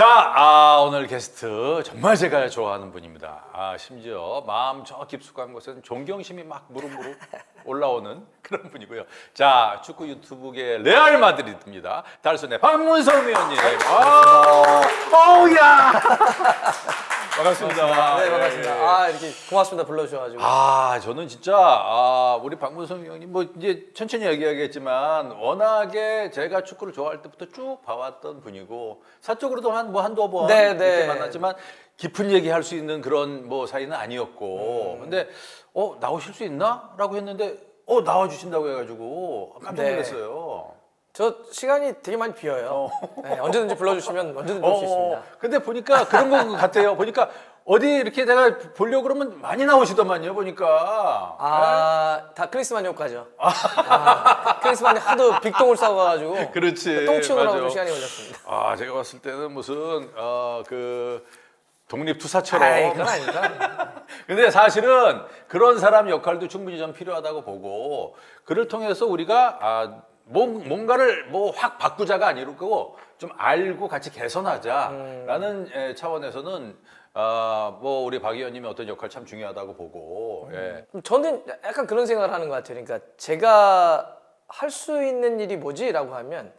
자, 아, 오늘 게스트 정말 제가 좋아하는 분입니다. 아, 심지어 마음 저 깊숙한 곳에는 존경심이 막 무릎무릎 올라오는 그런 분이고요. 자, 축구 유튜브계 레알 마드리드입니다. 달순의 박문성 위원님. 아, 어우야. 반갑습니다. 네 반갑습니다. 예. 아 이렇게 고맙습니다 불러주셔가지고. 아, 저는 진짜 아, 우리 박문성 형님 뭐 이제 천천히 얘기하겠지만 워낙에 제가 축구를 좋아할 때부터 쭉 봐왔던 분이고 사적으로도 한 뭐 한두 번 네, 이렇게 네. 만났지만 깊은 얘기할 수 있는 그런 뭐 사이는 아니었고 음. 근데 어 나오실 수 있나?라고 했는데 어 나와 주신다고 해가지고 깜짝 네. 놀랐어요. 저 시간이 되게 많이 비어요. 네, 언제든지 불러주시면 언제든지 올수 있습니다. 근데 보니까 그런 것 같아요. 보니까 어디 이렇게 내가 보려고 그러면 많이 나오시더만요. 보니까. 아 다 크리스마스 효과죠. 아, 크리스마스 하도 빅동을 싸워가지고 그렇지. 똥 치우느라고 맞아. 좀 시간이 걸렸습니다. 아, 제가 봤을 때는 무슨 어, 그 독립투사처럼. 아이 그건 아닙니다. 근데 사실은 그런 사람 역할도 충분히 좀 필요하다고 보고 그를 통해서 우리가 아, 뭔, 뭔가를 뭐 확 바꾸자가 아니고 좀 알고 같이 개선하자라는 예, 차원에서는 아, 뭐 우리 박 의원님의 어떤 역할 참 중요하다고 보고 예. 저는 약간 그런 생각을 하는 것 같아요. 그러니까 제가 할 수 있는 일이 뭐지라고 하면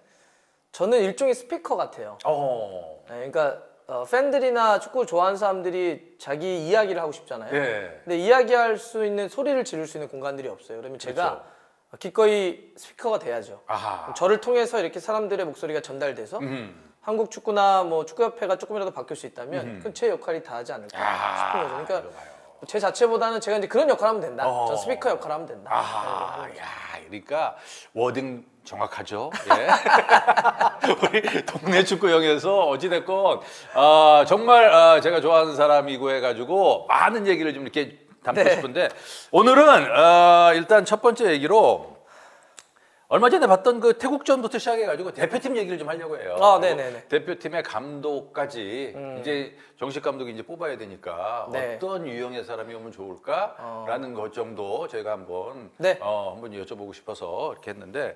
저는 일종의 스피커 같아요. 어. 네, 그러니까 어, 팬들이나 축구 좋아하는 사람들이 자기 이야기를 하고 싶잖아요. 예. 근데 이야기할 수 있는 소리를 지를 수 있는 공간들이 없어요. 그러면 제가 기꺼이 스피커가 돼야죠. 아하. 저를 통해서 이렇게 사람들의 목소리가 전달돼서 음. 한국 축구나 뭐 축구협회가 조금이라도 바뀔 수 있다면 그건 제 역할이 다 하지 않을까 아, 싶은 거죠. 그러니까 이거 봐요. 제 자체보다는 제가 이제 그런 역할을 하면 된다. 어. 전 스피커 역할을 하면 된다. 아, 야, 그러니까 워딩 정확하죠. 예. 우리 동네 축구형에서 어찌됐건 아, 정말 아, 제가 좋아하는 사람이고 해가지고 많은 얘기를 좀 이렇게 담고 네. 싶은데 오늘은 아, 일단 첫 번째 얘기로 얼마 전에 봤던 그 태국전부터 시작해가지고 대표팀 얘기를 좀 하려고 해요. 아, 네네네. 대표팀의 감독까지 이제 정식 감독이 이제 뽑아야 되니까 네. 어떤 유형의 사람이 오면 좋을까라는 것 정도 저희가 한번 네. 어, 한번 여쭤보고 싶어서 이렇게 했는데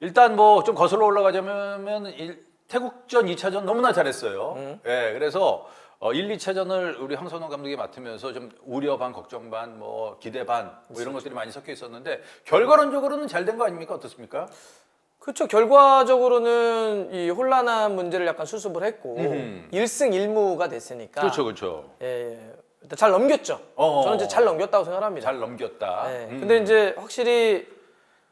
일단 뭐 좀 거슬러 올라가자면 일- 태국전 2차전 너무나 잘했어요. 음. 예, 그래서 어, 1, 2차전을 우리 황선홍 감독이 맡으면서 좀 우려 반, 걱정 반, 뭐 기대 반, 뭐 이런 것들이 많이 섞여 있었는데 결과론적으로는 잘 된 거 아닙니까? 어떻습니까? 그렇죠. 결과적으로는 이 혼란한 문제를 약간 수습을 했고 음. 일 1승 1무가 됐으니까 그렇죠, 그렇죠. 예, 일단 잘 넘겼죠. 어. 저는 이제 잘 넘겼다고 생각합니다. 잘 넘겼다. 네. 음. 근데 이제 확실히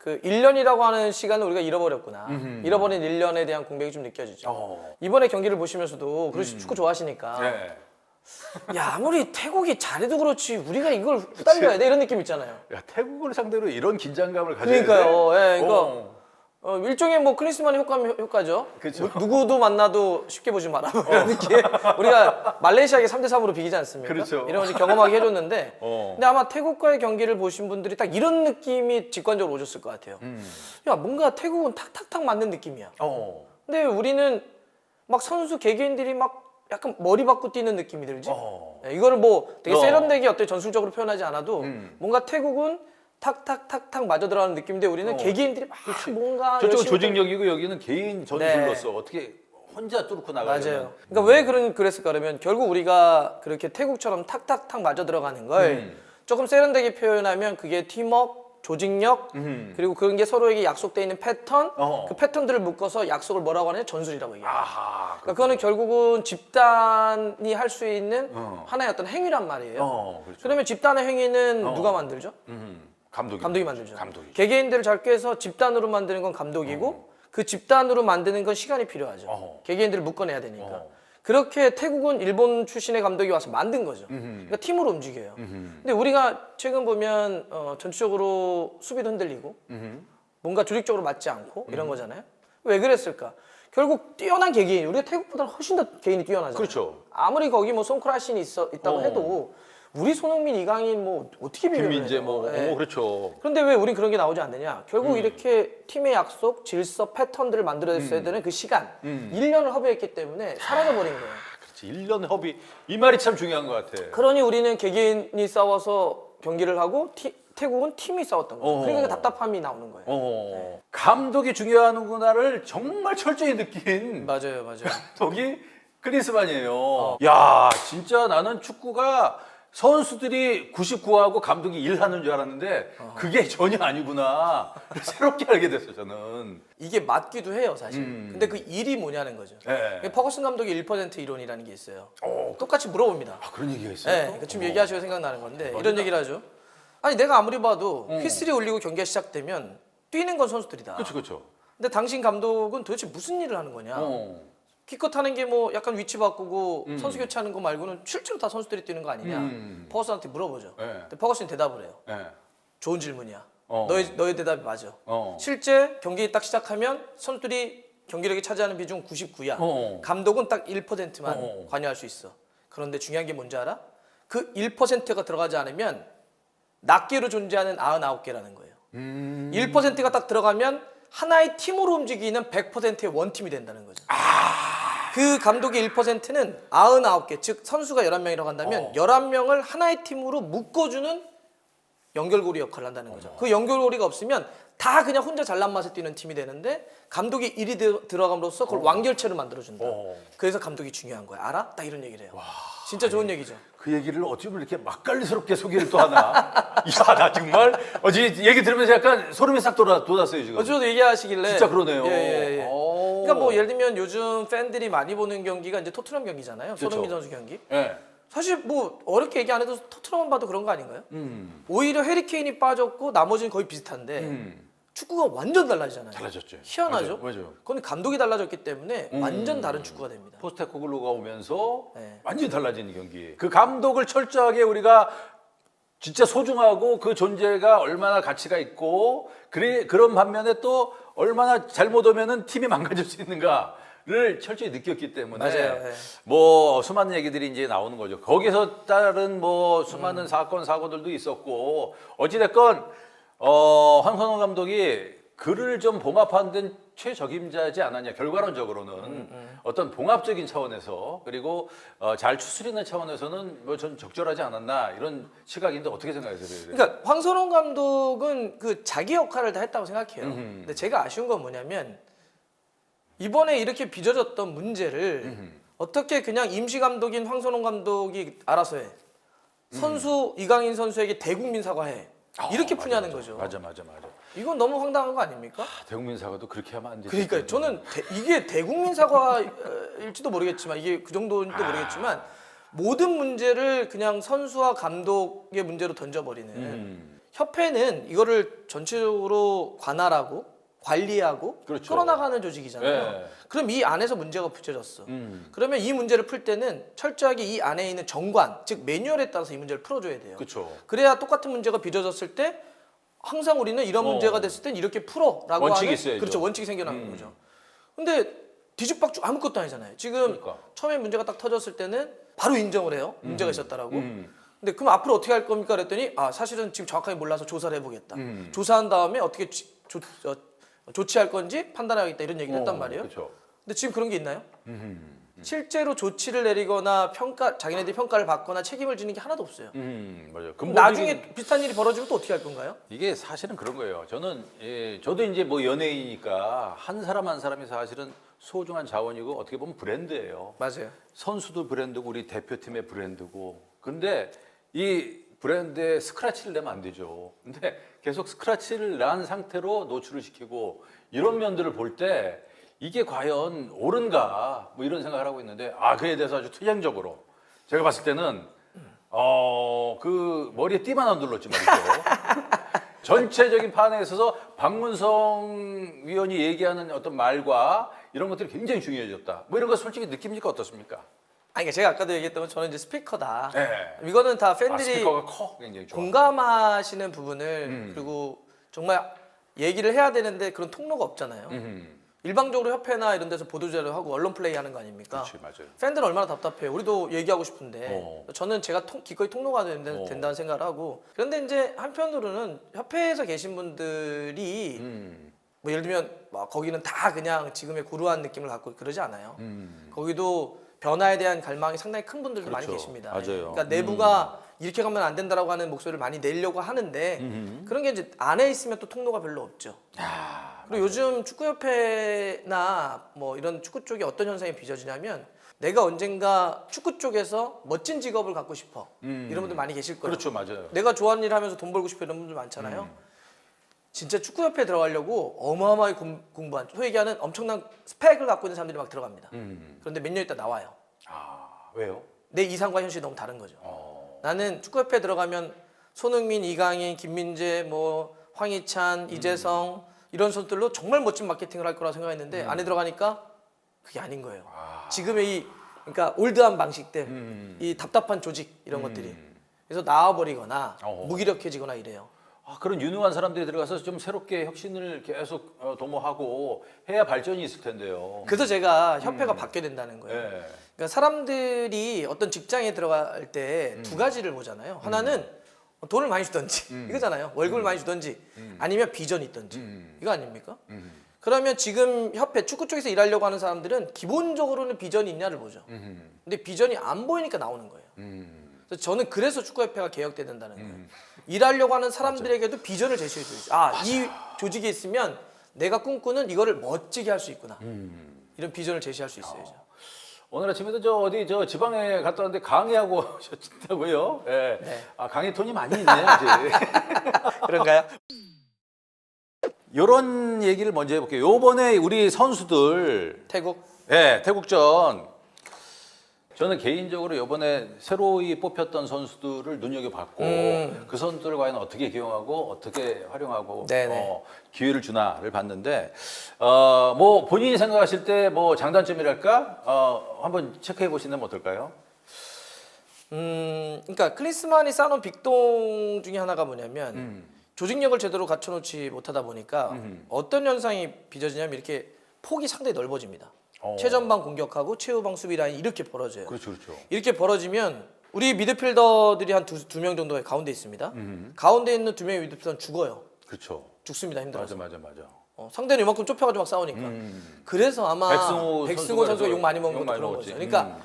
그 1년이라고 하는 시간을 우리가 잃어버렸구나. 잃어버린 1년에 대한 공백이 좀 느껴지죠. 어. 이번에 경기를 보시면서도 그렇지 축구 좋아하시니까 네. 야 아무리 태국이 잘해도 그렇지 우리가 이걸 후달려야 돼 이런 느낌 있잖아요. 야, 태국을 상대로 이런 긴장감을 가져야 돼. 그러니까요. 예, 그러니까 어. 어, 일종의 뭐 크리스마스 효과, 효과죠. 그쵸. 누- 누구도 만나도 쉽게 보지 마라. 뭐 이런 느낌. 우리가 말레이시아에게 3대 3으로 비기지 않습니까? 그렇죠. 이런 걸 이제 경험하게 해줬는데. 어. 근데 아마 태국과의 경기를 보신 분들이 딱 이런 느낌이 직관적으로 오셨을 것 같아요. 음. 야, 뭔가 태국은 탁탁탁 맞는 느낌이야. 어. 근데 우리는 막 선수 개개인들이 막 약간 머리 받고 뛰는 느낌이 들지. 어. 예, 이거를 뭐 되게 어. 세련되게 어떻게 전술적으로 표현하지 않아도 음. 뭔가 태국은 탁탁탁탁 맞아 들어가는 느낌인데 우리는 어. 개개인들이 막 뭔가 저쪽은 열심히 조직력이고 여기는 개인 전술로서 어떻게 혼자 뚫고 나가야 맞아요. 그러니까 왜 그런 그랬을까 그러면 결국 우리가 그렇게 태국처럼 탁탁탁 맞아 들어가는 걸 음. 조금 세련되게 표현하면 그게 팀워크, 조직력 음. 그리고 그런 게 서로에게 약속돼 있는 패턴 어. 그 패턴들을 묶어서 약속을 뭐라고 하느냐 전술이라고 얘기해요. 아하. 그러니까 그거는 결국은 집단이 할 수 있는 어. 하나의 어떤 행위란 말이에요. 어, 그렇죠. 그러면 집단의 행위는 어. 누가 만들죠? 음. 감독이 감독이 만들죠. 감독이. 개개인들을 잘 꿰서 집단으로 만드는 건 감독이고 그 집단으로 만드는 건 시간이 필요하죠. 어. 개개인들을 묶어내야 되니까. 어. 그렇게 태국은 일본 출신의 감독이 와서 만든 거죠. 그러니까 팀으로 움직여요. 근데 우리가 최근 보면 어, 전체적으로 수비도 흔들리고 음. 뭔가 조직적으로 맞지 않고 이런 거잖아요. 왜 그랬을까? 결국 뛰어난 개개인, 우리가 태국보다 훨씬 더 개인이 뛰어나잖아요. 그렇죠. 아무리 거기 뭐 송크라신이 있어 있다고 어. 해도 우리 손흥민, 이강인 뭐 어떻게 비교해요? 김민재 뭐, 네. 어, 그렇죠. 그런데 왜 우린 그런 게 나오지 않느냐? 결국 음. 이렇게 팀의 약속, 질서, 패턴들을 만들어냈어야 되는 그 시간, 음. 1년을 허비했기 때문에 사라져버린 거예요. 그렇지. 1년 협의 이 말이 참 중요한 것 같아. 그러니 우리는 개개인이 싸워서 경기를 하고 티- 태국은 팀이 싸웠던 거예요. 어. 그러니까 그 답답함이 나오는 거예요. 어. 감독이 중요하는구나를 정말 철저히 느낀 맞아요, 맞아요. 감독이 클린스만이에요. 야, 진짜 나는 축구가 선수들이 99하고 감독이 일하는 줄 알았는데 그게 전혀 아니구나. 새롭게 알게 됐어요, 저는. 이게 맞기도 해요, 사실. 음. 근데 그 일이 뭐냐는 거죠. 예. 퍼거슨 감독의 1% 이론이라는 게 있어요. 어, 똑같이 물어봅니다. 아, 그런 얘기가 있어요? 네, 그 지금 얘기하시고 생각나는 건데. 이런 얘기를 하죠. 아니 내가 아무리 봐도 음. 휘슬이 울리고 경기가 시작되면 뛰는 건 선수들이다. 그렇죠, 그렇죠. 근데 당신 감독은 도대체 무슨 일을 하는 거냐? 어. 키커 하는 게 뭐 약간 위치 바꾸고 선수 교체하는 거 말고는 실제로 다 선수들이 뛰는 거 아니냐? 음. 퍼거슨한테 물어보죠. 네. 근데 퍼거슨이 대답을 해요. 네. 좋은 질문이야. 어. 너의 너의 대답이 맞아. 어. 실제 경기 딱 시작하면 선수들이 경기력이 차지하는 비중 99야. 어. 감독은 딱 1%만 어. 관여할 수 있어. 그런데 중요한 게 뭔지 알아? 그 1%가 들어가지 않으면 낱개로 존재하는 99개라는 거예요. 음. 1%가 딱 들어가면 하나의 팀으로 움직이는 100%의 원팀이 된다는 거죠. 그 감독의 1%는 99개, 즉 선수가 11명이라고 한다면 어. 11명을 하나의 팀으로 묶어주는 연결고리 역할을 한다는 거죠. 그 연결고리가 없으면 다 그냥 혼자 잘난 맛에 뛰는 팀이 되는데 감독이 일이 들- 들어감으로써 그걸 완결체로 만들어준다. 어. 그래서 감독이 중요한 거야. 알아? 딱 이런 얘기를 해요. 진짜 좋은 얘기죠. 그 얘기를 어찌 보면 이렇게 맛깔스럽게 소개를 또 하나. 야, 나 정말 어제 얘기 들으면서 약간 소름이 싹 돋아, 돋았어요, 지금. 어제도 얘기하시길래 진짜 그러네요. 예, 예, 예. 오. 그러니까 뭐 예를 들면 요즘 팬들이 많이 보는 경기가 이제 토트넘 경기잖아요. 그렇죠. 손흥민 선수 경기. 예. 사실 뭐 어렵게 얘기 안 해도 토트넘만 봐도 그런 거 아닌가요? 음. 오히려 해리케인이 빠졌고 나머지는 거의 비슷한데 음. 축구가 완전 달라지잖아요. 달라졌죠. 희한하죠? 맞아요. 맞아요. 그건 감독이 달라졌기 때문에 음. 완전 다른 축구가 됩니다. 포스테코글루가 오면서 네. 완전히 달라진 경기. 그 감독을 철저하게 우리가 진짜 소중하고 그 존재가 얼마나 가치가 있고 그래 그런 반면에 또 얼마나 잘못 오면은 팀이 망가질 수 있는가를 철저히 느꼈기 때문에 맞아요. 네. 뭐 수많은 얘기들이 이제 나오는 거죠. 거기서 따른 뭐 수많은 사건 사고들도 있었고 어찌 됐건 어 황선홍 감독이 그를 좀 봉합하는 데는 최적임자지 않았냐 결과론적으로는 어떤 봉합적인 차원에서 그리고 어, 잘 추스리는 차원에서는 뭐 전 적절하지 않았나 이런 시각인데 어떻게 생각하세요? 그러니까 황선홍 감독은 그 자기 역할을 다 했다고 생각해요. 음흠. 근데 제가 아쉬운 건 뭐냐면 이번에 이렇게 빚어졌던 문제를 어떻게 그냥 임시 감독인 황선홍 감독이 알아서 해. 선수 이강인 선수에게 대국민 사과해. 이렇게 아, 맞아, 푸냐는 맞아. 거죠. 맞아 맞아 맞아. 이건 너무 황당한 거 아닙니까? 아, 대국민 사과도 그렇게 하면 안 되죠. 그러니까 저는 대- 이게 대국민 사과일지도 모르겠지만 이게 그 정도인지도 아. 모르겠지만 모든 문제를 그냥 선수와 감독의 문제로 던져버리는 음. 협회는 이거를 전체적으로 관할하고 관리하고 그렇죠. 끌어나가는 조직이잖아요. 네. 그럼 이 안에서 문제가 붙여졌어. 음. 그러면 이 문제를 풀 때는 철저하게 이 안에 있는 정관, 즉 매뉴얼에 따라서 이 문제를 풀어줘야 돼요. 그렇죠. 그래야 똑같은 문제가 빚어졌을 때 항상 우리는 이런 어. 문제가 됐을 땐 이렇게 풀어라고 원칙이 하는 있어야죠. 그렇죠 원칙이 생겨나는 음. 거죠. 근데 뒤죽박죽 아무것도 아니잖아요. 지금 그러니까. 처음에 문제가 딱 터졌을 때는 바로 인정을 해요. 문제가 있었다라고. 음. 근데 그럼 앞으로 어떻게 할 겁니까? 그랬더니 아 사실은 지금 정확하게 몰라서 조사를 해보겠다. 음. 조사한 다음에 어떻게 지- 조, 어, 조치할 건지 판단하겠다 이런 얘기를 했단 어, 말이에요. 그렇죠. 근데 지금 그런 게 있나요? 음. 실제로 조치를 내리거나 평가 자기네들이 평가를 받거나 책임을 지는 게 하나도 없어요. 음, 맞아요. 그럼 근본적인- 나중에 비슷한 일이 벌어지면 또 어떻게 할 건가요? 이게 사실은 그런 거예요. 저는 예, 저도 이제 뭐 연예인이니까 한 사람 한 사람이 사실은 소중한 자원이고 어떻게 보면 브랜드예요. 맞아요. 선수도 브랜드고 우리 대표팀의 브랜드고. 근데 이 브랜드에 스크래치를 내면 안 되죠. 근데 계속 스크래치를 난 상태로 노출을 시키고 이런 면들을 볼 때 이게 과연 옳은가 뭐 이런 생각을 하고 있는데 아 그에 대해서 아주 투쟁적으로 제가 봤을 때는 어 그 머리에 띠만 안 둘렀지 말이죠. 전체적인 판에 있어서 박문성 위원이 얘기하는 어떤 말과 이런 것들이 굉장히 중요해졌다. 뭐 이런 거 솔직히 느낍니까 어떻습니까? 아니 그러니까 제가 아까도 얘기했던 건 저는 이제 스피커다. 네. 이거는 다 아, 팬들이 스피커가 커 굉장히 좋아. 공감하시는 부분을 음. 그리고 정말 얘기를 해야 되는데 그런 통로가 없잖아요. 음, 일방적으로 협회나 이런 데서 보도 자료 하고 언론 플레이 하는 거 아닙니까? 그렇지 맞아요. 팬들은 얼마나 답답해요. 우리도 얘기하고 싶은데 어. 저는 제가 통, 기꺼이 통로가 된다, 어. 된다는 생각을 하고 그런데 이제 한편으로는 협회에서 계신 분들이 음, 뭐 예를 들면 막 거기는 다 그냥 지금의 고루한 느낌을 갖고 그러지 않아요. 음. 거기도 변화에 대한 갈망이 상당히 큰 분들도 많이 그렇죠. 계십니다. 맞아요. 그러니까 내부가 이렇게 가면 안 된다라고 하는 목소리를 많이 내려고 하는데 음. 그런 게 이제 안에 있으면 또 통로가 별로 없죠. 야, 그리고 요즘 축구협회나 뭐 이런 축구 쪽에 어떤 현상이 빚어지냐면 내가 언젠가 축구 쪽에서 멋진 직업을 갖고 싶어 이런 분들 많이 계실 거예요. 그렇죠, 맞아요. 내가 좋아하는 일 하면서 돈 벌고 싶어 이런 분들 많잖아요. 진짜 축구협회에 들어가려고 어마어마하게 공, 공부한 소위 얘기하는 엄청난 스펙을 갖고 있는 사람들이 막 들어갑니다. 음. 그런데 몇 년 있다 나와요. 아, 왜요? 내 이상과 현실이 너무 다른 거죠. 어. 나는 축구협회에 들어가면 손흥민, 이강인, 김민재, 뭐 황희찬, 이재성 이런 선수들로 정말 멋진 마케팅을 할 거라 생각했는데 안에 들어가니까 그게 아닌 거예요. 아. 지금의 이 그러니까 올드한 방식들, 음. 이 답답한 조직 이런 것들이 그래서 나와버리거나 어허. 무기력해지거나 이래요. 아, 그런 유능한 사람들이 들어가서 좀 새롭게 혁신을 계속 어, 도모하고 해야 발전이 있을 텐데요. 그래서 제가 협회가 바뀌어야 된다는 거예요. 예. 그러니까 사람들이 어떤 직장에 들어갈 때 두 가지를 보잖아요. 하나는 돈을 많이 주던지 이거잖아요. 월급을 많이 주던지 아니면 비전이 있던지 이거 아닙니까? 그러면 지금 협회 축구 쪽에서 일하려고 하는 사람들은 기본적으로는 비전이 있냐를 보죠. 음. 근데 비전이 안 보이니까 나오는 거예요. 음. 그래서 저는 그래서 축구협회가 개혁돼야 된다는 거예요. 일하려고 하는 사람들에게도 비전을 제시해 줘야죠. 아, 이 조직에 있으면 내가 꿈꾸는 이거를 멋지게 할 수 있구나. 음. 이런 비전을 제시할 수 있어야죠. 오늘 아침에도 저 어디 저 지방에 갔다 왔는데 강의하고 오셨다고요? 예. 네. 아, 강의 돈이 많이 있네요, 아직. 그런가요? 요런 얘기를 먼저 해볼게요. 요번에 우리 선수들, 태국 예, 태국전. 저는 개인적으로 요번에 새로이 뽑혔던 선수들을 눈여겨봤고, 음. 그 선수들을 과연 어떻게 기용하고, 어떻게 활용하고. 어, 기회를 주나를 봤는데, 어, 뭐, 본인이 생각하실 때 뭐 장단점이랄까? 어, 한번 체크해 보시면 어떨까요? 음, 그러니까 클리스만이 쌓아놓은 빅동 중에 하나가 뭐냐면 음. 조직력을 제대로 갖춰놓지 못하다 보니까 음. 어떤 현상이 빚어지냐면 이렇게 폭이 상당히 넓어집니다. 어. 최전방 공격하고 최후방 수비 라인 이렇게 벌어져요. 그렇죠, 그렇죠. 이렇게 벌어지면 우리 미드필더들이 한 두 명 정도가 가운데 있습니다. 음. 가운데 있는 두 명의 미드필더는 죽어요. 그렇죠. 죽습니다. 힘들어서. 맞아, 맞아, 맞아. 어, 상대는 이만큼 좁혀가지고 막 싸우니까. 음. 그래서 아마 백승호 백승호, 선수가 욕 많이 먹은 욕 것도 많이 그런 먹었지. 거죠. 그러니까 음.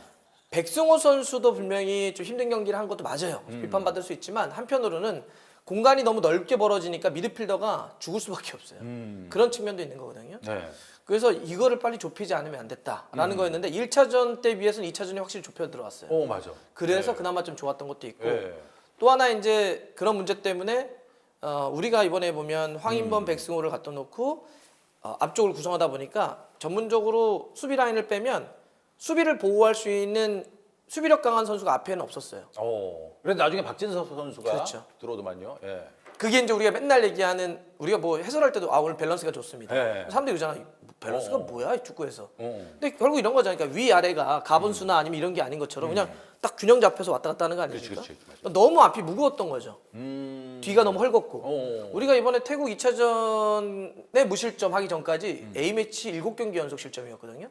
백승호 선수도 분명히 좀 힘든 경기를 한 것도 맞아요. 음. 비판받을 수 있지만 한편으로는 공간이 너무 넓게 벌어지니까 미드필더가 죽을 수밖에 없어요. 음. 그런 측면도 있는 거거든요. 네. 그래서 이거를 빨리 좁히지 않으면 안 됐다라는 거였는데 1차전 때 비해서는 2차전이 확실히 좁혀 들어갔어요. 오, 맞아. 그래서 네. 그나마 좀 좋았던 것도 있고 네. 또 하나 이제 그런 문제 때문에 어, 우리가 이번에 보면 음. 황인범, 백승호를 갖다 놓고 어, 앞쪽을 구성하다 보니까 전문적으로 수비 라인을 빼면 수비를 보호할 수 있는 수비력 강한 선수가 앞에는 없었어요. 오. 그래서 나중에 박진서 선수가 그렇죠. 들어오더만요. 예. 그게 이제 우리가 맨날 얘기하는 우리가 뭐 해설할 때도 아 오늘 밸런스가 좋습니다. 네. 사람들이 그러잖아. 뭐 밸런스가 어. 뭐야 이 축구에서. 어. 근데 결국 이런 거잖아요. 그러니까 위 아래가 가분수나 아니면 이런 게 아닌 것처럼 그냥 딱 균형 잡혀서 왔다 갔다 하는 거 아닙니까? 음. 그렇지, 그렇지. 맞아. 너무 앞이 무거웠던 거죠. 음. 뒤가 너무 헐겁고. 어. 우리가 이번에 태국 2차전에 무실점 하기 전까지 음. A매치 7경기 연속 실점이었거든요.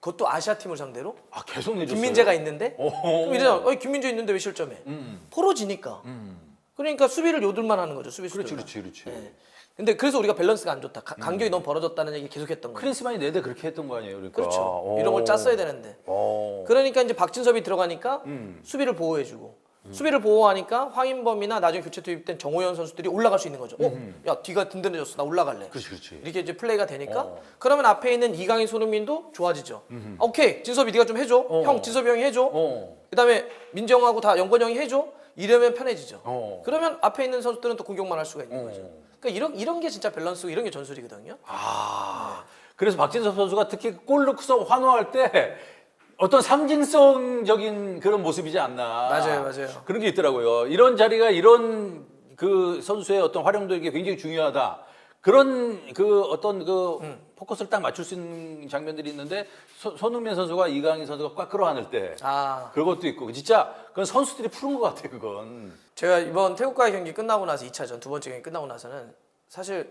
그것도 아시아 팀을 상대로. 아, 계속 내줬어요. 김민재가 있는데. 오. 그럼 이러잖아. 어, 김민재 있는데 왜 실점해? 음. 포로 지니까. 음. 그러니까 수비를 요들만 하는 거죠. 수비수들. 그렇지, 그렇지, 그렇지. 네. 근데 그래서 우리가 밸런스가 안 좋다. 가- 음. 간격이 너무 벌어졌다는 얘기 계속했던 거예요. 크리스만이 내대 그렇게 했던 거 아니에요, 그러니까. 그렇죠. 오. 이런 걸 짰어야 되는데. 오. 그러니까 이제 박진섭이 들어가니까 음. 수비를 보호해주고 수비를 보호하니까 황인범이나 나중에 교체 투입된 정호연 선수들이 올라갈 수 있는 거죠. 어, 야 뒤가 든든해졌어, 나 올라갈래. 그렇지, 그렇지. 이렇게 이제 플레이가 되니까 어. 그러면 앞에 있는 이강인, 손흥민도 좋아지죠. 아, 오케이, 진섭이 네가 좀 해줘. 어. 형, 진섭이 형이 해줘. 어. 그다음에 민정하고 다 영건 형이 해줘. 이러면 편해지죠. 어. 그러면 앞에 있는 선수들은 또 공격만 할 수가 있는 어. 거죠. 그러니까 이런 이런 게 진짜 밸런스고 이런 게 전술이거든요. 아. 그래서 박진섭 선수가 특히 골 넣고서 환호할 때 어떤 상징성적인 그런 모습이지 않나. 맞아요, 맞아요. 그런 게 있더라고요. 이런 자리가 이런 그 선수의 어떤 활용도에게 굉장히 중요하다. 그런 그 어떤 그 음. 포커스를 딱 맞출 수 있는 장면들이 있는데 소- 손흥민 선수가 이강인 선수가 꽉 끌어안을 때 아, 그것도 있고 진짜 그건 선수들이 푸른 것 같아 그건. 제가 이번 태국과의 경기 끝나고 나서 2차전 두 번째 경기 끝나고 나서는 사실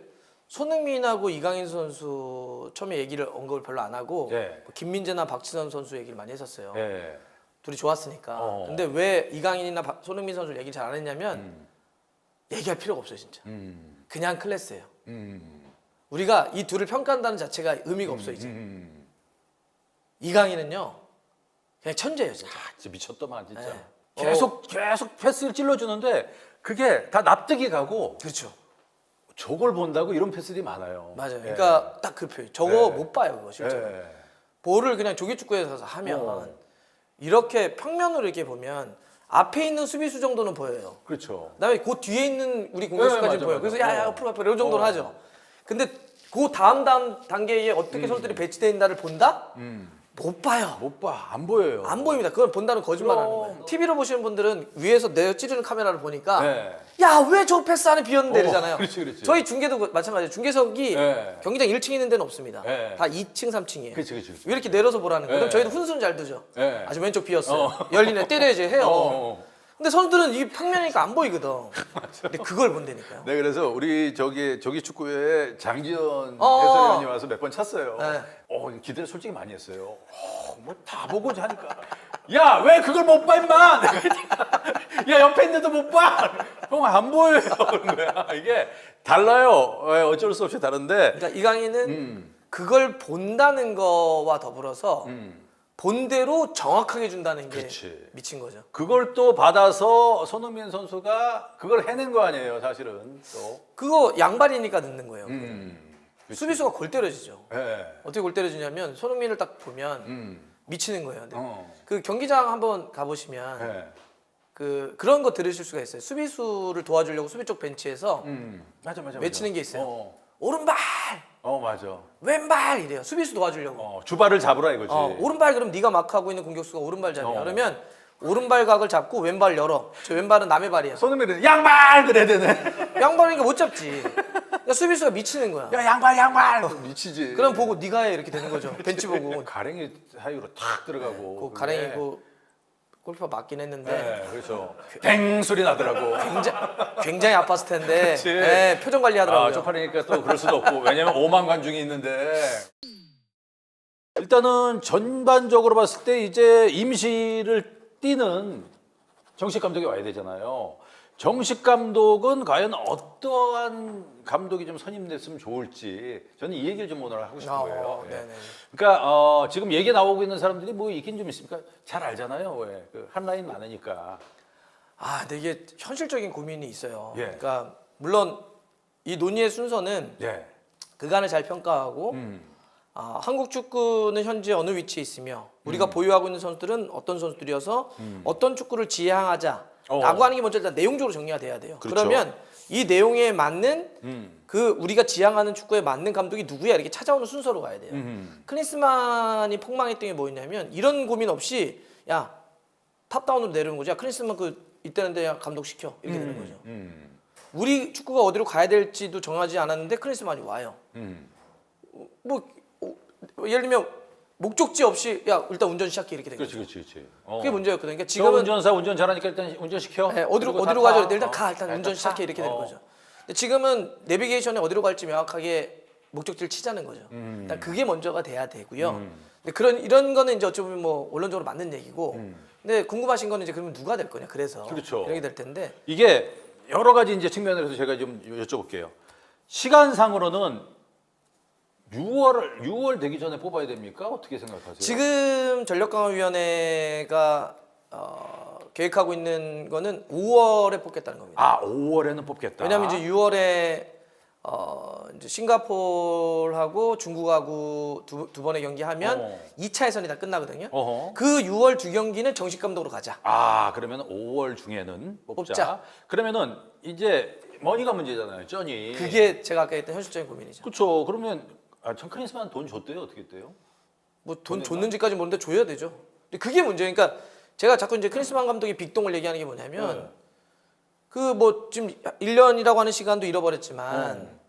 손흥민하고 이강인 선수 처음에 얘기를 언급을 별로 안 하고 네. 뭐 김민재나 박지선 선수 얘기를 많이 했었어요. 예. 둘이 좋았으니까. 어. 근데 왜 이강인이나 박- 손흥민 선수 얘기를 잘 안 했냐면 얘기할 필요가 없어요 진짜. 음. 그냥 클래스예요. 음. 우리가 이 둘을 평가한다는 자체가 의미가 없어 이제. 음. 이강인은요 그냥 천재예요 진짜. 아, 진짜 미쳤더만 진짜. 네. 계속 계속 패스를 찔러주는데 그게 다 납득이 가고 그렇죠. 저걸 본다고 이런 패스들이 많아요. 맞아요. 예. 그러니까 딱 그 표현. 저거 네. 못 봐요 그거 실제. 로 예. 볼을 그냥 조기 축구에서 가서 하면 어. 이렇게 평면으로 이렇게 보면 앞에 있는 수비수 정도는 보여요. 그렇죠. 그다음에 그 뒤에 있는 우리 공격수까지 네, 맞아, 보여 요. 맞아. 그래서 야야 어. 앞으로 앞으로 이런 정도는 어. 하죠. 근데 그 다음 다음 단계에 어떻게 음. 선수들이 배치되어 있나를 본다? 못 봐요. 못 봐. 안 보여요. 안 보입니다. 그건 본다는 거짓말하는 그럼. 거예요. TV로 보시는 분들은 위에서 내어 찌르는 카메라를 보니까 네. 야 왜 저 패스 안에 비었는데 어, 이러잖아요. 그렇지, 그렇지. 저희 중계도 그- 마찬가지예요. 중계석이 네. 경기장 1층 있는 데는 없습니다. 네. 다 2층, 3층이에요. 그렇지, 그렇지, 그렇지. 왜 이렇게 내려서 보라는 거예요? 그럼 네. 저희도 훈수는 잘 두죠. 네. 아직 왼쪽 비었어요. 어. 열리네 때려야지 해요. 어, 어. 근데 선수들은 이 평면이니까 안 보이거든. 근데 그걸 본다니까요. 네, 그래서 우리 저기 저기 축구에 장지현 어. 해설위원이 와서 몇 번 찼어요. 네. 어, 기대를 솔직히 많이 했어요. 뭐다 보고 하니까. 야, 왜 그걸 못 봐, 임마! 야, 옆에 있는데도 못 봐! 형, 안 보여요. 그런 거야. 이게 달라요. 예, 어쩔 수 없이 다른데. 그러니까 이강인은 음. 그걸 본다는 거와 더불어서 음. 본대로 정확하게 준다는 게 그렇지. 미친 거죠. 그걸 또 받아서 손흥민 선수가 그걸 해낸 거 아니에요, 사실은. 또. 그거 양발이니까 넣는 거예요. 음. 수비수가 골 때려지죠. 예. 어떻게 골 때려지냐면 손흥민을 딱 보면 음. 미치는 거예요. 네. 어. 그 경기장 한번 가보시면 예. 그 그런 거 들으실 수가 있어요. 수비수를 도와주려고 수비 쪽 벤치에서 음. 맞아, 맞아. 맞아. 외치는 게 있어요. 어, 오른발, 어 맞아. 왼발 이래요. 수비수 도와주려고. 어, 주발을 잡으라 이거지. 어, 오른발 그럼 네가 막 하고 있는 공격수가 오른발 잡이야. 어. 그러면 오른발 각을 잡고 왼발 열어. 저 왼발은 남의 발이야. 손흥민은 양발 그래야 되네. 양발이니까 못 잡지. 그러니까 수비수가 미치는 거야. 야 양발 양발. 미치지. 그럼 보고 네가 해 이렇게 되는 거죠. 벤치 보고. 가랭이 사이로 탁 들어가고. 그 가랭이 그 골키퍼 맞긴 했는데 네, 그렇죠. 땡 소리 나더라고. 굉장히, 굉장히 아팠을 텐데 그치. 네, 표정 관리하더라고요. 아, 쪽팔리니까 또 그럴 수도 없고. 왜냐면 5만 관중이 있는데. 일단은 전반적으로 봤을 때 이제 임시를 뛰는 정식 감독이 와야 되잖아요. 정식 감독은 과연 어떠한 감독이 좀 선임됐으면 좋을지 저는 이 얘기를 좀 오늘 하고 싶은 어, 거예요. 예. 네네. 그러니까 어, 지금 얘기 나오고 있는 사람들이 뭐 있긴 좀 있습니까? 잘 알잖아요. 왜? 그 한라인 많으니까. 아, 근데 이게 현실적인 고민이 있어요. 예. 그러니까 물론 이 논의의 순서는 예. 그간을 잘 평가하고 음. 아, 한국 축구는 현재 어느 위치에 있으며 우리가 음. 보유하고 있는 선수들은 어떤 선수들이어서 어떤 축구를 지향하자라고 어. 하는 게 먼저 일단 내용적으로 정리가 돼야 돼요. 그렇죠. 그러면 이 내용에 맞는 음. 그 우리가 지향하는 축구에 맞는 감독이 누구야 이렇게 찾아오는 순서로 가야 돼요. 음. 클린스만이 폭망했던 게 뭐였냐면 이런 고민 없이 야 탑다운으로 내려오는 거죠. 야, 클린스만 그 이때는 데 야, 감독 시켜 이렇게 되는 거죠. 음. 우리 축구가 어디로 가야 될지도 정하지 않았는데 클린스만이 와요. 음. 뭐 어, 예를 들면 목적지 없이 야 일단 운전 시작해 이렇게 된 그렇지, 거죠. 그렇지, 그렇지. 어. 그게 문제였거든요. 그러니까 지금 지금은 운전사 운전 잘하니까 일단 운전 시켜. 예, 어디로 그리고 어디로 다 가죠? 타. 일단 어. 가 일단 운전 타. 시작해 이렇게 되는 어. 거죠. 근데 지금은 내비게이션에 어디로 갈지 명확하게 목적지를 치자는 거죠. 음. 일단 그게 먼저가 돼야 되고요. 근데 그런 이런 거는 이제 어쩌면 뭐 원론적으로 맞는 얘기고. 근데 궁금하신 거는 이제 그러면 누가 될 거냐? 그래서 음. 그렇죠. 이렇게 될 텐데 이게 여러 가지 이제 측면에서 제가 좀 여쭤볼게요. 시간상으로는 6월 6월 되기 전에 뽑아야 됩니까? 어떻게 생각하세요? 지금 전력강화위원회가 어, 계획하고 있는 거는 5월에 뽑겠다는 겁니다. 아 5월에는 뽑겠다. 왜냐하면 이제 6월에 어, 이제 싱가포르하고 중국하고 두, 두 번의 경기하면 어. 2차 예선이 다 끝나거든요. 어허. 그 6월 두 경기는 정식 감독으로 가자. 아 그러면 5월 중에는 뽑자. 뽑자. 그러면은 이제 머니가 문제잖아요. 쩐이. 그게 제가 아까 했던 현실적인 고민이죠. 그렇죠. 그러면 아, 참 크리스만 돈 줬대요. 어떻게 했대요? 뭐 돈 줬는지까지 모르는데 줘야 되죠. 근데 그게 문제예요. 그러니까 제가 자꾸 이제 크리스만 감독의 빅동을 얘기하는 게 뭐냐면 네. 그뭐 지금 1년이라고 하는 시간도 잃어버렸지만 어.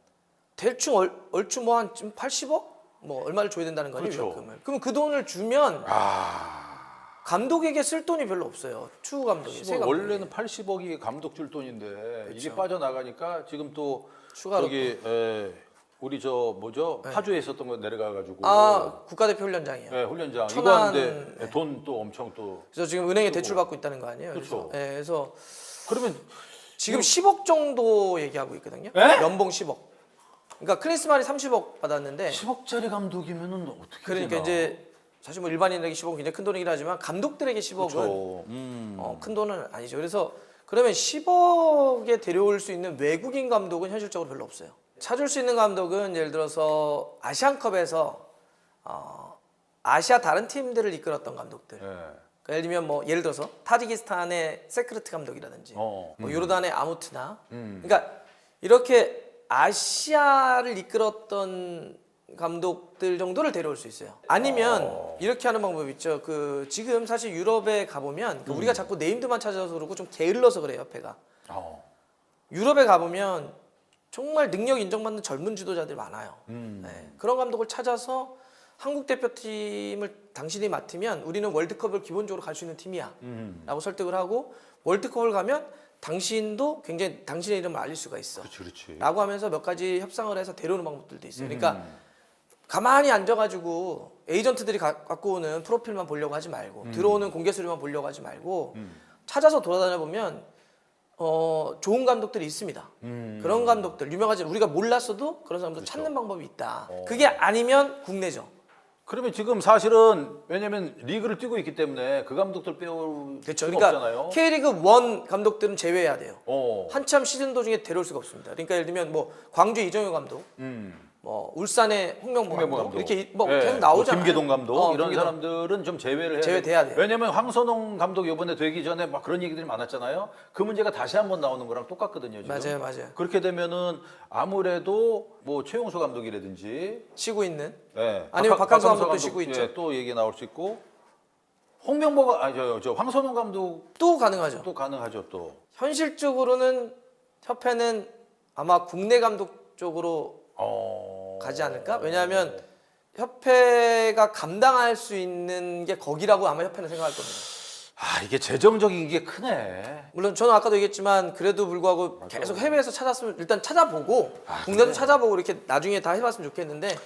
대충 얼, 얼추 뭐한 80억 뭐 얼마를 줘야 된다는 거아니에요 그렇죠. 위약금을. 그러면 그 돈을 주면 아 감독에게 쓸 돈이 별로 없어요. 추후 감독이. 새 감독이. 원래는 80억이 감독 줄 돈인데 이게 그렇죠. 빠져나가니까 지금 또 추가로 저기 에, 우리 저 뭐죠 파주에 있었던 거 내려가가지고 네. 아 국가대표 훈련장이요. 예, 훈련장 이거 천안, 하는데 돈 또 엄청 또 그래서 지금 은행에 대출 받고 있다는 거 아니에요? 그렇죠. 그래서, 예, 그래서 그러면 지금 10억 정도 얘기하고 있거든요. 에? 연봉 10억. 그러니까 크리스만이 30억 받았는데 10억짜리 감독이면은 어떻게 그러니까 되나? 이제 사실 뭐 일반인에게 10억은 굉장히 큰 돈이긴 하지만 감독들에게 10억은 그렇죠. 음. 어, 큰 돈은 아니죠. 그래서 그러면 10억에 데려올 수 있는 외국인 감독은 현실적으로 별로 없어요. 찾을 수 있는 감독은 예를 들어서 아시안컵에서 어, 아시아 다른 팀들을 이끌었던 감독들. 예. 그러니까 예를 들면 뭐 예를 들어서 타지키스탄의 세크르트 감독이라든지 어. 뭐 요르단의 아무트나 음. 그러니까 이렇게 아시아를 이끌었던 감독들 정도를 데려올 수 있어요. 아니면 어. 이렇게 하는 방법이 있죠. 그 지금 사실 유럽에 가보면 그 음. 우리가 자꾸 네임드만 찾아서 그러고 좀 게을러서 그래요, 협회가. 어. 유럽에 가보면 정말 능력 인정받는 젊은 지도자들 많아요. 음. 네, 그런 감독을 찾아서 한국 대표팀을 당신이 맡으면 우리는 월드컵을 기본적으로 갈 수 있는 팀이야. 음. 라고 설득을 하고 월드컵을 가면 당신도 굉장히 당신의 이름을 알릴 수가 있어. 그렇지, 그렇지. 라고 하면서 몇 가지 협상을 해서 데려오는 방법들도 있어요. 그러니까 음. 가만히 앉아가지고 에이전트들이 가- 갖고 오는 프로필만 보려고 하지 말고 음. 들어오는 공개 수료만 보려고 하지 말고 찾아서 돌아다녀 보면 어, 좋은 감독들이 있습니다. 음. 그런 감독들 유명하지 우리가 몰랐어도 그런 사람들 그렇죠. 찾는 방법이 있다. 어. 그게 아니면 국내죠. 그러면 지금 사실은 왜냐면 리그를 뛰고 있기 때문에 그 감독들 빼올 그렇죠. 수가 그러니까 없잖아요. K리그 1 감독들은 제외해야 돼요. 어. 한참 시즌 도중에 데려올 수가 없습니다. 그러니까 예를 들면 뭐 광주 이정효 감독, 음. 뭐 울산의 홍명보 홍명보 감독, 감독. 이렇게 뭐 예, 계속 나오잖아요. 김계동 감독 어, 이런 김계동. 사람들은 좀 제외를 해야 제외돼야 돼요. 왜냐면 황선홍 감독 이번에 되기 전에 막 그런 얘기들이 많았잖아요. 그 문제가 다시 한번 나오는 거랑 똑같거든요. 지금. 맞아요, 맞아요. 그렇게 되면은 아무래도 뭐 최용수 감독이라든지 쉬고 있는 예, 아니면 박항서 감독도 쉬고 있죠. 예, 또 얘기 나올 수 있고 홍명보가 아저 저 황선홍 감독도 또 가능하죠. 가능하죠 또. 현실적으로는 협회는 아마 국내 감독 쪽으로 어. 가지 않을까? 왜냐하면 협회가 감당할 수 있는 게 거기라고 아마 협회는 생각할 겁니다. 아 이게 재정적인 게 크네. 물론 저는 아까도 얘기했지만 그래도 불구하고 계속 해외에서 찾았으면 일단 찾아보고 아, 국내도 근데- 찾아보고 이렇게 나중에 다 해봤으면 좋겠는데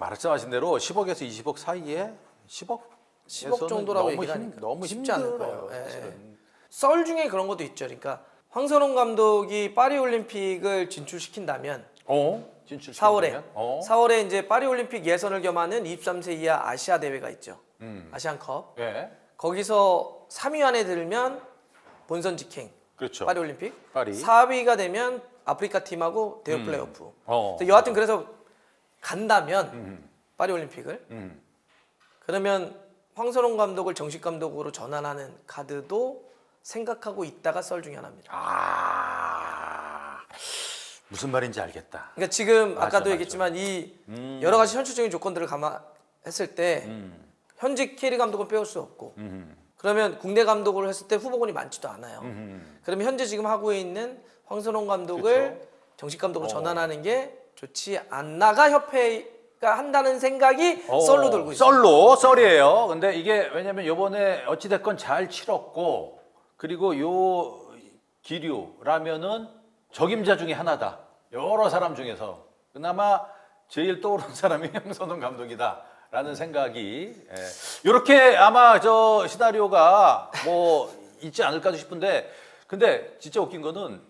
말씀하신 대로 10억에서 20억 사이에 10억 10억 정도라고 너무 얘기를 힘- 하니까 너무 쉽지 않을 힘들어요, 거예요. 예. 썰 중에 그런 것도 있죠. 그러니까 황선홍 감독이 파리 올림픽을 진출시킨다면 어? 진출 4월에 어? 4월에 이제 파리 올림픽 예선을 겸하는 23세 이하 아시아 대회가 있죠. 음. 아시안컵. 예. 거기서 3위 안에 들면 본선 직행 그렇죠. 파리 올림픽. 파리. 4위가 되면 아프리카 팀하고 대회 음. 플레이오프. 어. 그래서 여하튼 그래서 간다면 음. 파리 올림픽을 음. 그러면 황선홍 감독을 정식 감독으로 전환하는 카드도 생각하고 있다가 썰 중에 하나입니다. 아. 무슨 말인지 알겠다. 그러니까 지금 맞아, 아까도 맞아. 얘기했지만 이 음. 여러 가지 현실적인 조건들을 감안했을 때 음. 현직 캐리 감독은 빼올 수 없고 음. 그러면 국내 감독을 했을 때 후보군이 많지도 않아요. 음. 그러면 현재 지금 하고 있는 황선홍 감독을 그쵸. 정식 감독으로 어. 전환하는 게 좋지 않나가 협회가 한다는 생각이 어, 썰로 돌고 있어요. 썰로 썰이에요. 근데 이게 왜냐면 요번에 어찌 됐건 잘 치렀고 그리고 요 기류라면은 적임자 중에 하나다. 여러 사람 중에서 그나마 제일 떠오르는 사람이 황선홍 감독이다 라는 생각이 이렇게 아마 저 시나리오가 뭐 있지 않을까도 싶은데 근데 진짜 웃긴 거는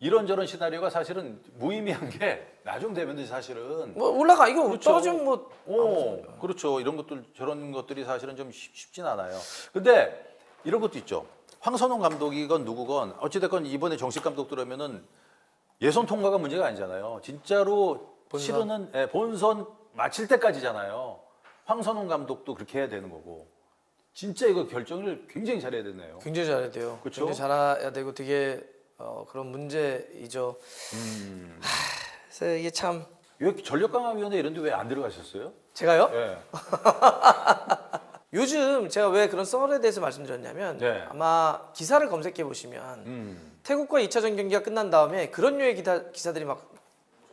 이런저런 시나리오가 사실은 무의미한 게 나중 되면 사실은 뭐 올라가 이거 그렇죠. 떨어지면 뭐 오, 그렇죠. 이런 것들 저런 것들이 사실은 좀 쉽, 쉽진 않아요. 근데 이런 것도 있죠. 황선홍 감독이건 누구건 어찌됐건 이번에 정식 감독 들어오면은 예선 통과가 문제가 아니잖아요. 진짜로 본선. 치르는 예, 본선 마칠 때까지잖아요. 황선홍 감독도 그렇게 해야 되는 거고. 진짜 이거 결정을 굉장히 잘해야 되네요. 굉장히 잘해야 돼요. 그쵸? 굉장히 잘해야 되고 되게 어, 그런 문제이죠. 음. 하, 이게 참 왜 전력강화위원회 이런 데 왜 안 들어가셨어요? 제가요? 예. 요즘 제가 왜 그런 썰에 대해서 말씀드렸냐면 네. 아마 기사를 검색해 보시면 음. 태국과 2차전 경기가 끝난 다음에 그런 류의 기사, 기사들이 막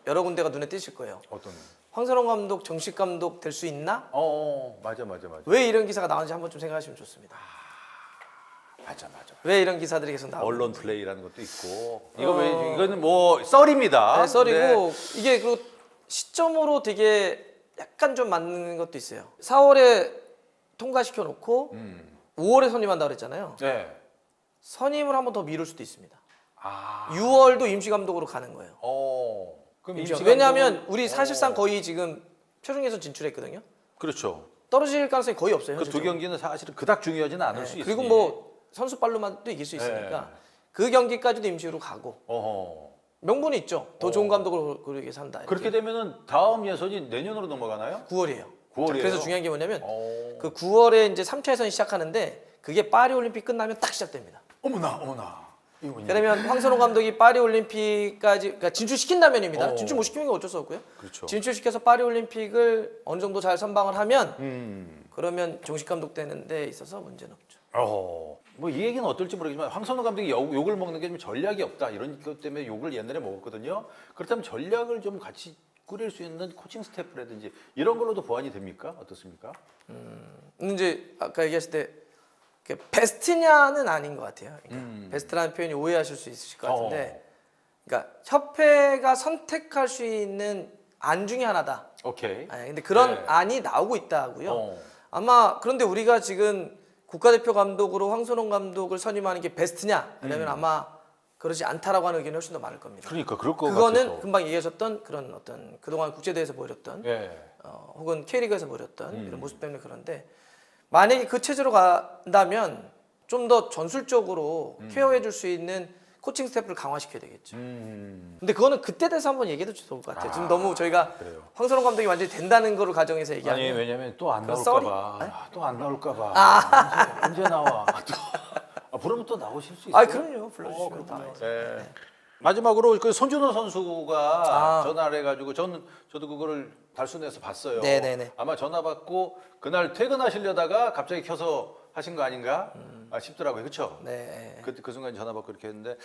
여러 군데가 눈에 띄실 거예요. 어떤? 황선홍 감독 정식 감독 될 수 있나? 어, 어, 맞아, 맞아, 맞아. 왜 이런 기사가 나오는지 한번 좀 생각하시면 좋습니다. 맞아, 맞아. 왜 이런 기사들이 계속 나오고 언론 플레이라는 것도 있고 이거 어. 왜 이거는 뭐 썰입니다. 네, 썰이고 네. 이게 그 시점으로 되게 약간 좀 맞는 것도 있어요. 4월에 통과시켜 놓고 음. 5월에 선임한다 그랬잖아요. 네. 선임을 한 번 더 미룰 수도 있습니다. 아. 6월도 임시 감독으로 가는 거예요. 어. 그럼 임시 임시 왜냐하면 감독은- 우리 어. 사실상 거의 지금 최종 예선 진출했거든요. 그렇죠. 떨어질 가능성이 거의 없어요. 그 두 현실적으로. 경기는 사실은 그닥 중요하지는 않을 네, 수 있어요. 그리고 뭐 선수 발로만도 이길 수 있으니까 네. 그 경기까지도 임시로 가고 어허. 명분이 있죠. 더 어. 좋은 감독으로 그러게 산다. 그렇게 되면은 다음 예선이 내년으로 넘어가나요? 9월이에요. 9월이에요. 그래서 중요한 게 뭐냐면 어. 그 9월에 이제 3차 예선이 시작하는데 그게 파리 올림픽 끝나면 딱 시작됩니다. 어머나 어머나. 뭐냐? 그러면 황선홍 감독이 파리 올림픽까지 그러니까 진출시킨다면입니다. 어. 진출 못 시키면 어쩔 수 없고요. 그렇죠. 진출시켜서 파리 올림픽을 어느 정도 잘 선방을 하면 음. 그러면 정식 감독 되는 데 있어서 문제는 없죠. 어. 뭐이 얘기는 어떨지 모르겠지만 황선우 감독이 욕, 욕을 먹는 게 좀 전략이 없다 이런 것 때문에 욕을 옛날에 먹었거든요. 그렇다면 전략을 좀 같이 꾸릴 수 있는 코칭 스태프라든지 이런 걸로도 보완이 됩니까? 어떻습니까? 근데 이제 아까 얘기했을 때그 베스트냐는 아닌 것 같아요. 그러니까 음. 베스트라는 표현이 오해하실 수 있으실 것 같은데, 어. 그러니까 협회가 선택할 수 있는 안 중에 하나다. 오케이. 아니, 근데 그런 네. 안이 나오고 있다고요. 어. 아마 그런데 우리가 지금 국가대표 감독으로 황선홍 감독을 선임하는 게 베스트냐? 음. 그러면 아마 그러지 않다라고 하는 의견이 훨씬 더 많을 겁니다. 그러니까 그럴 것 그거는 같아서. 금방 얘기하셨던 그런 어떤 그동안 국제대회에서 보여줬던 예. 어, 혹은 K리그에서 보여줬던 음. 이런 모습 때문에 그런데 만약에 그 체제로 간다면 좀 더 전술적으로 케어해 줄 수 있는 코칭 스태프를 강화시켜야 되겠죠. 음. 근데 그거는 그때 돼서 한번 얘기해도 좋을 것 같아요. 지금 너무 저희가 그래요. 황선홍 감독이 완전히 된다는 거를 가정해서 아니 얘기하면 왜냐면 또 안그 나올까 썰이- 봐. 또 안 나올까 봐. 언제, 언제 나와? 또. 아, 부르면 또 나오실 수 있어요. 아 그럼요 불러주시면 다 네. 마지막으로 그 손준호 선수가 아. 전화를 해가지고 저는 저도 그거를 달순에서 봤어요. 네네네. 아마 전화 받고 그날 퇴근하시려다가 갑자기 켜서 하신 거 아닌가 아, 싶더라고요. 그렇죠? 네. 그, 그 순간 전화 받고 이렇게 했는데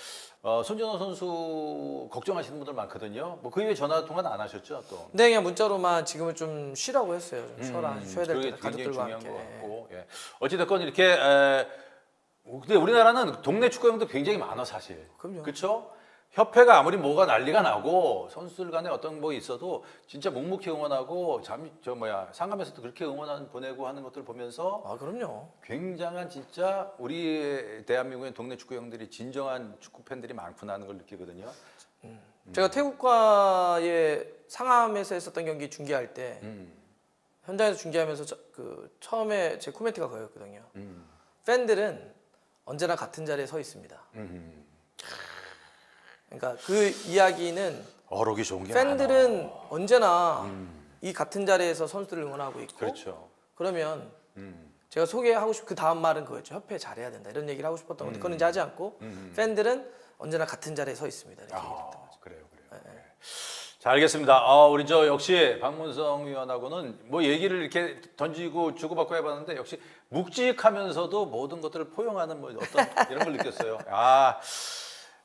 어, 손준호 선수 걱정하시는 분들 많거든요. 뭐 그 이후에 전화 통화는 안 하셨죠 또? 근데 그냥 문자로만 지금은 좀 쉬라고 했어요. 좀 쉬어라, 음, 쉬어야 될 그게 때 굉장히 가족들과 중요한 함께. 것 같고. 예. 어찌됐건 이렇게 에, 근데 우리나라는 동네 축구형도 굉장히 많아 사실. 그럼요. 그렇죠? 협회가 아무리 뭐가 난리가 나고 선수들 간에 어떤 뭐 있어도 진짜 묵묵히 응원하고 잠 저 뭐야 상암에서도 그렇게 응원 보내고 하는 것들 보면서 아 그럼요. 굉장한 진짜 우리 대한민국의 동네 축구 형들이 진정한 축구 팬들이 많구나 하는 걸 느끼거든요. 제가 태국과의 상암에서 했었던 경기 중계할 때 음, 현장에서 중계하면서 저- 그 처음에 제 코멘트가 그거였거든요. 음, 팬들은 언제나 같은 자리에 서 있습니다. 음. 그러니까 그 이야기는 어록이 좋은 게 팬들은 언제나 음. 이 같은 자리에서 선수들을 응원하고 있고 그렇죠. 그러면 음, 제가 소개하고 싶 그 다음 말은 그거였죠. 협회 잘해야 된다 이런 얘기를 하고 싶었던 건데 그건 이제 하지 않고 음. 팬들은 언제나 같은 자리에 서 있습니다. 이렇게 아. 그래요, 그래요. 네. 자, 알겠습니다. 어, 우리 저 역시 박문성 위원하고는 뭐 얘기를 이렇게 던지고 주고받고 해봤는데 역시 묵직하면서도 모든 것들을 포용하는 뭐 어떤 이런 걸 느꼈어요. 아,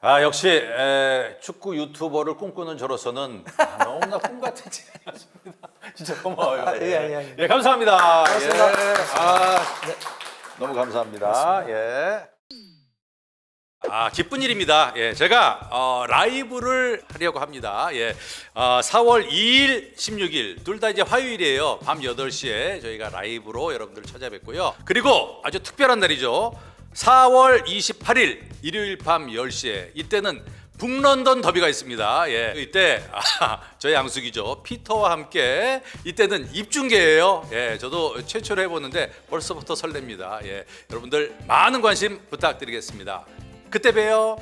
아 역시 에, 축구 유튜버를 꿈꾸는 저로서는 아, 너무나 꿈 같은 진행이었습니다. 진짜 고마워요. 아, 예, 예, 예. 예, 감사합니다. 고맙습니다. 예. 아, 너무 감사합니다. 예. 아 기쁜 일입니다. 예, 제가 어, 라이브를 하려고 합니다. 예, 어, 4월 2일, 16일 둘 다 이제 화요일이에요. 밤 8시에 저희가 라이브로 여러분들을 찾아뵙고요. 그리고 아주 특별한 날이죠. 4월 28일 일요일 밤 10시에 이때는 북런던 더비가 있습니다. 예, 이때 아, 저희 양숙이죠 피터와 함께 이때는 입중계예요. 예, 저도 최초로 해보는데 벌써부터 설렙니다. 예, 여러분들 많은 관심 부탁드리겠습니다. 그때 봬요.